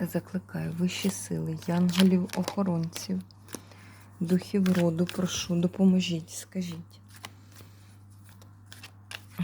Та закликаю. Вищі сили, янголів, охоронців, духів роду, прошу, допоможіть, скажіть,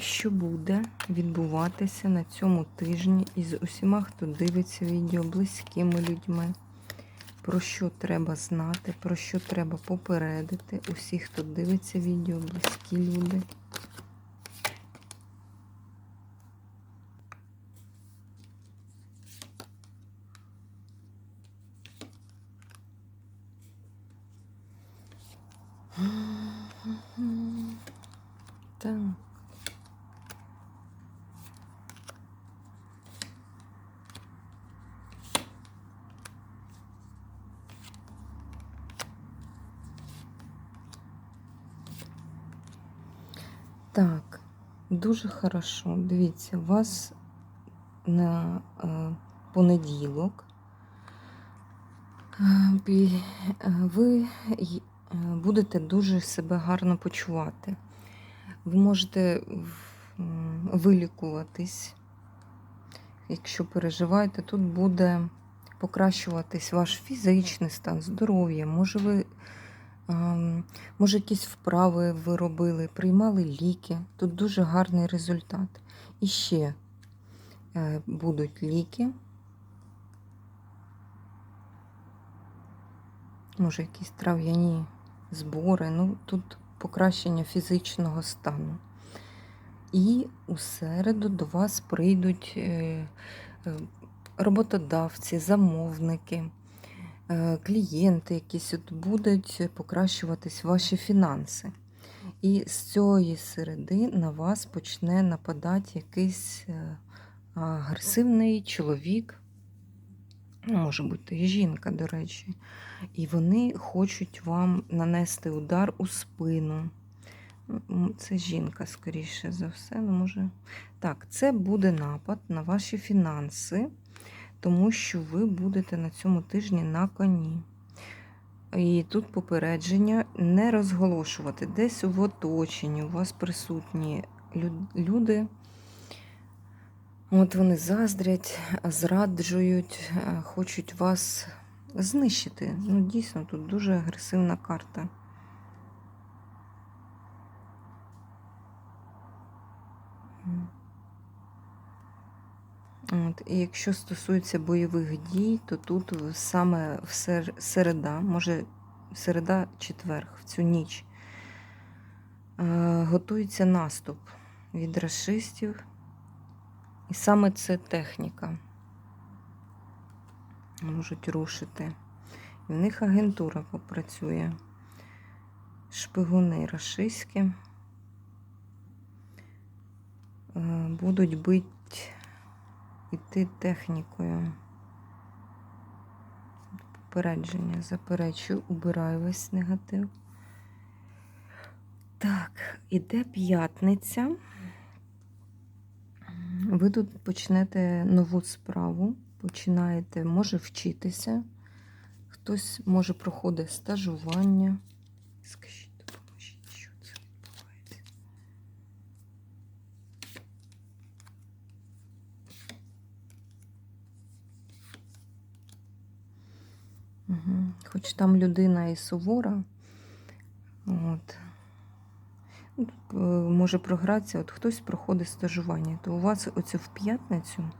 що буде відбуватися на цьому тижні із усіма, хто дивиться відео, близькими людьми, про що треба знати, про що треба попередити? Усіх, хто дивиться відео, близькі люди. Так. Так, дуже хорошо. Дивіться, у вас на е, понеділок е, е, ви будете дуже себе гарно почувати. Ви можете вилікуватись. Якщо переживаєте, тут буде покращуватись ваш фізичний стан, здоров'я. Може, ви може, якісь вправи ви робили, приймали ліки. Тут дуже гарний результат. І ще е, будуть ліки. Може, якісь трав'яні збори. Ну, тут покращення фізичного стану. І у середу до вас прийдуть е, е, роботодавці, замовники, клієнти, якісь от будуть покращуватись ваші фінанси. І з цієї середи на вас почне нападати якийсь е, агресивний чоловік, ну, може бути і жінка, до речі. І вони хочуть вам нанести удар у спину. Це жінка, скоріше за все. Ну, може... Так, це буде напад на ваші фінанси, тому що ви будете на цьому тижні на коні. І тут попередження не розголошувати. Десь в оточенні у вас присутні люди. От вони заздрять, зраджують, е, хочуть вас знищити. Ну, дійсно, тут дуже агресивна карта. М. От, і якщо стосується бойових дій, то тут саме в сер- середа, може середа четверг, в цю ніч, е, готується наступ від расистів. І саме це техніка. Можуть рушити. І в них агентура попрацює. Шпигуни рашистські. Е, Будуть бити йти технікою. Попередження, заперечую, убираю весь негатив. Так, іде п'ятниця. Ви тут почнете нову справу, починаєте, може вчитися, хтось може проходить стажування. Скажіть, допоможіть, що це відбувається. Угу. Хоч там людина і сувора, от, ну, може програтися, от хтось проходить стажування, то у вас оце в п'ятницю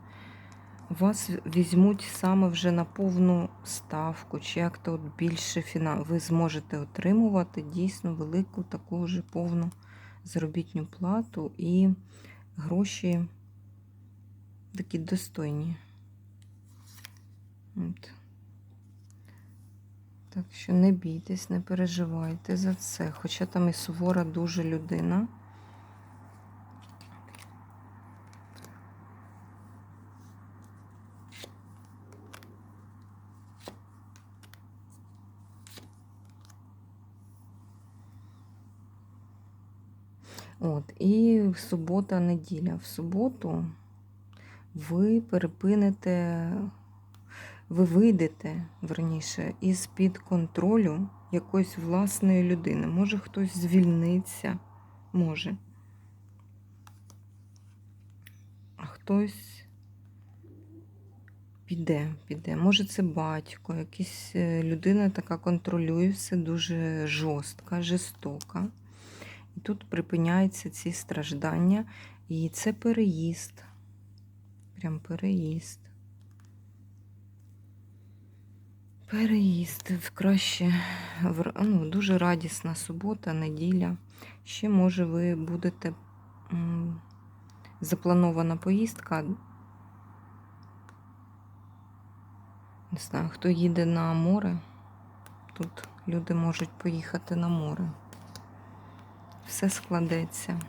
вас візьмуть саме вже на повну ставку, чи як-то от більше фінал. Ви зможете отримувати дійсно велику таку вже повну заробітну плату і гроші такі достойні. От. Так що не бійтесь, не переживайте за це. Хоча там і сувора дуже людина. От, і субота-неділя. В суботу ви перепинете ви вийдете, верніше, із-під контролю якоїсь власної людини. Може, хтось звільниться, може. А хтось піде, піде. Може, це батько, якась е, людина така контролює все дуже жорстка, жорстока. І тут припиняються ці страждання. І це переїзд. Прям переїзд. Переїзд в краще, ну, дуже радісна субота, неділя. Ще, може, ви будете запланована поїздка. Не знаю, хто їде на море. Тут люди можуть поїхати на море. Все складеться.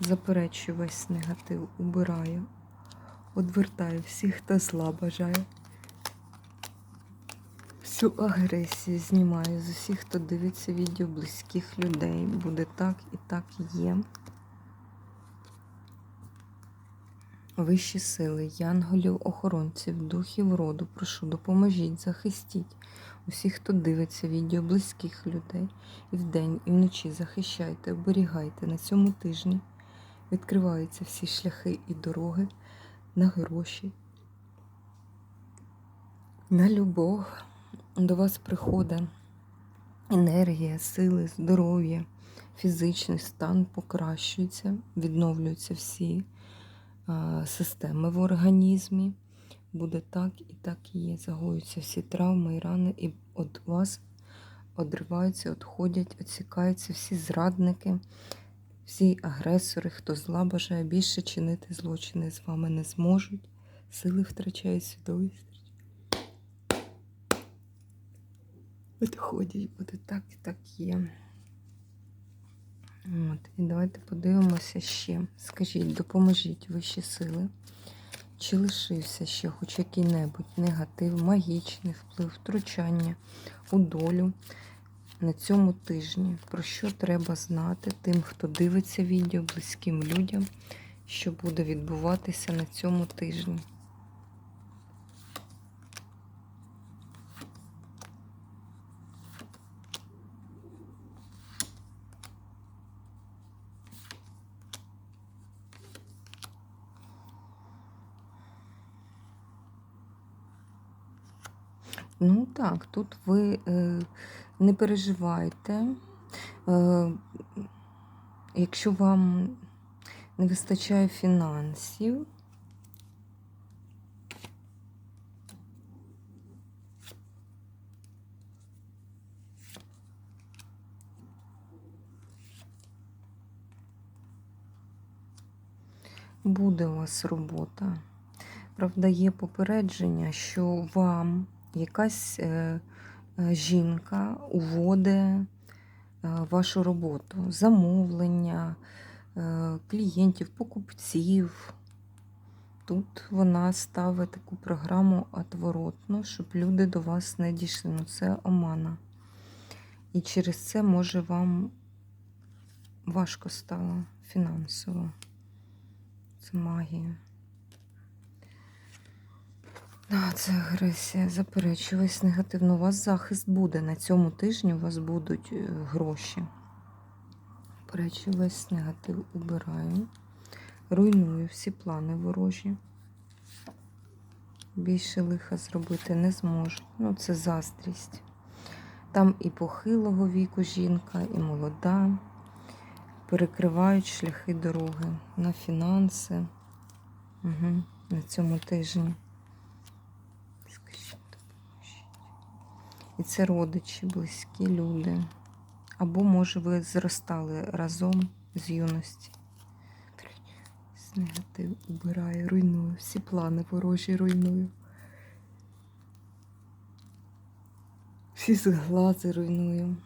Заперечую весь негатив, убираю, одвертаю всіх, хто зла бажає. Всю агресію знімаю з усіх, хто дивиться відео близьких людей. Буде так і так є. Вищі сили, янголів, охоронців, духів роду, прошу, допоможіть, захистіть усіх, хто дивиться відео близьких людей. І вдень, і вночі захищайте, оберігайте на цьому тижні. Відкриваються всі шляхи і дороги на гроші, на любов. До вас приходить енергія, сили, здоров'я, фізичний стан покращується, відновлюються всі системи в організмі. Буде так і так і є. Загоюються всі травми і рани, і від вас одриваються, відходять, відсікаються всі зрадники, всі агресори, хто зла бажає більше чинити злочини з вами не зможуть. Сили втрачають свідомість. Відходять, буде так і так є. От, і давайте подивимося ще. Скажіть, допоможіть вищі сили. Чи лишився ще хоч який-небудь негатив, магічний вплив, втручання у долю на цьому тижні? Про що треба знати тим, хто дивиться відео, близьким людям, що буде відбуватися на цьому тижні? Ну так, тут ви е, не переживайте. Е, якщо вам не вистачає фінансів, буде у вас робота. Правда, є попередження, що вам якась е, е, жінка уводить е, вашу роботу, замовлення клієнтів, покупців. Тут вона ставить таку програму отворотну, щоб люди до вас не дійшли. Ну, це омана. І через це може вам важко стало фінансово. Це магія. А, це агресія. Заперечую весь негативно. У вас захист буде. На цьому тижні у вас будуть е, гроші. Заперечую весь негатив убираю. Руйную всі плани ворожі. Більше лиха зробити не зможу. Ну, це заздрість. Там і похилого віку жінка, і молода. Перекривають шляхи дороги на фінанси. Угу. На цьому тижні. Скажіть, допоможіть. І це родичі, близькі люди. Або, може, ви зростали разом з юності. З негатив убираю, руйную, всі плани ворожі руйную. Всі зглази руйную.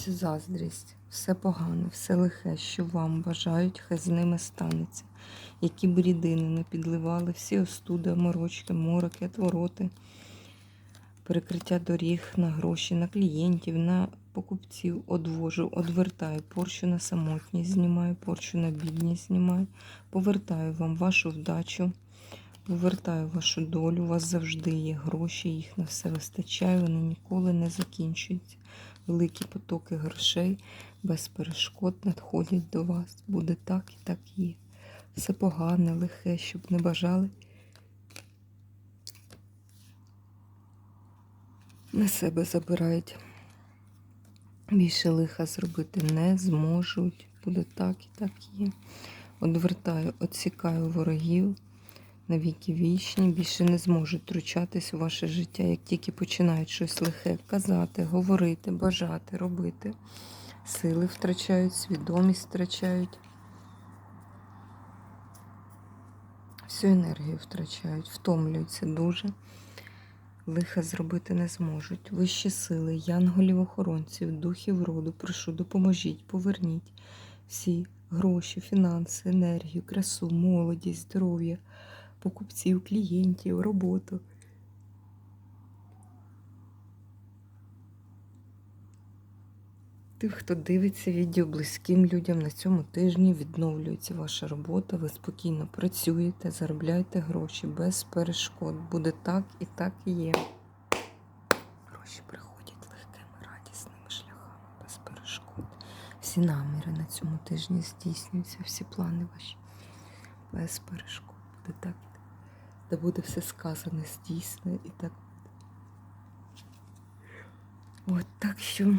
Всю заздрість, все погане, все лихе, що вам бажають, хай з ними станеться. Які б рідини не підливали, всі остуди, морочки, мороки, отвороти, перекриття доріг на гроші, на клієнтів, на покупців одвожу, одвертаю порчу на самотність, знімаю порчу на бідність, знімаю, повертаю вам вашу вдачу, повертаю вашу долю. У вас завжди є гроші, їх на все вистачає, вони ніколи не закінчуються. Великі потоки грошей без перешкод надходять до вас. Буде так і так є. Все погане, лихе, щоб не бажали. На себе забирають. Більше лиха зробити не зможуть. Буде так і так є. Одвертаю, відсікаю ворогів на віки вічні. Більше не зможуть втручатись у ваше життя, як тільки починають щось лихе казати, говорити, бажати, робити. Сили втрачають, свідомість втрачають. Всю енергію втрачають, втомлюються дуже. Лиха зробити не зможуть. Вищі сили, янголів-охоронців, духів роду, прошу, допоможіть, поверніть всі гроші, фінанси, енергію, красу, молодість, здоров'я, покупців, клієнтів, роботу. Тих, хто дивиться відео близьким людям на цьому тижні відновлюється ваша робота, ви спокійно працюєте, заробляєте гроші без перешкод. Буде так і так і є. Гроші приходять легкими, радісними шляхами, без перешкод. Всі наміри на цьому тижні здійснюються, всі плани ваші без перешкод. Буде так, де буде все сказане, здійснено і так. От так що.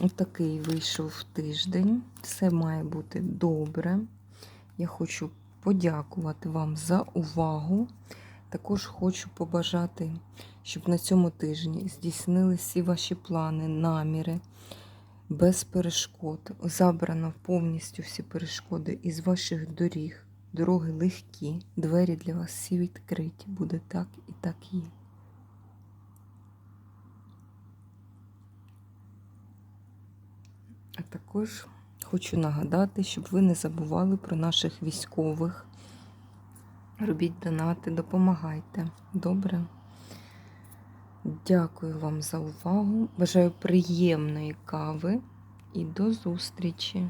Отакий вийшов тиждень. Все має бути добре. Я хочу подякувати вам за увагу. Також хочу побажати, щоб на цьому тижні здійснили всі ваші плани, наміри без перешкод. Забрано повністю всі перешкоди із ваших доріг. Дороги легкі, двері для вас всі відкриті. Буде так і так є. А також хочу нагадати, щоб ви не забували про наших військових. Робіть донати, допомагайте. Добре. Дякую вам за увагу. Бажаю приємної кави і до зустрічі!